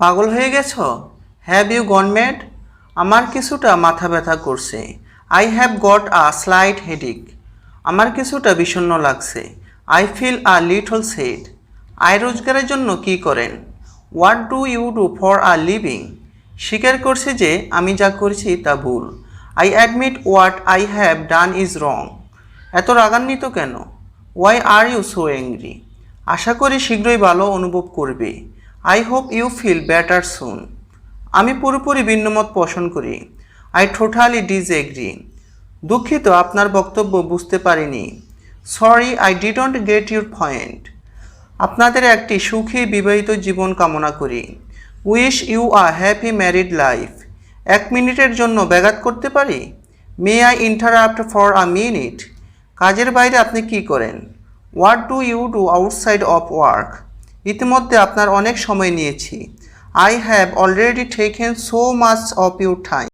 পাগল হয়ে গেছ? হ্যাভ ইউ গন ম্যাড আমার কিছুটা মাথা ব্যথা করছে। I have got a slight headache আমার কিছুটা বিষণ্ণ লাগছে। I feel a little sad আয় রোজগারের জন্য কি করেন? What do you do for a living স্বীকার করছি যে আমি যা করছি তা ভুল। I admit what I have done is wrong এত রাগান্বিত কেন? Why are you so angry আশা করি শীঘ্রই ভালো অনুভব করবে। I hope you feel better soon আমি পুরোপুরি ভিন্নমত পোষণ করি। আই টোটালি ডিসএগ্রি দুঃখিত, আপনার বক্তব্য বুঝতে পারিনি। Sorry I didn't get your point আপনাদের একটি সুখী, বিবাহিত জীবন কামনা করি। Wish you a happy married life এক মিনিটের জন্য ব্যাঘাত করতে পারি? May I interrupt for a minute কাজের বাইরে আপনি কি করেন? What do you do outside of work ইতিমধ্যে আপনার অনেক সময় নিয়েছি। I have already taken so much of your time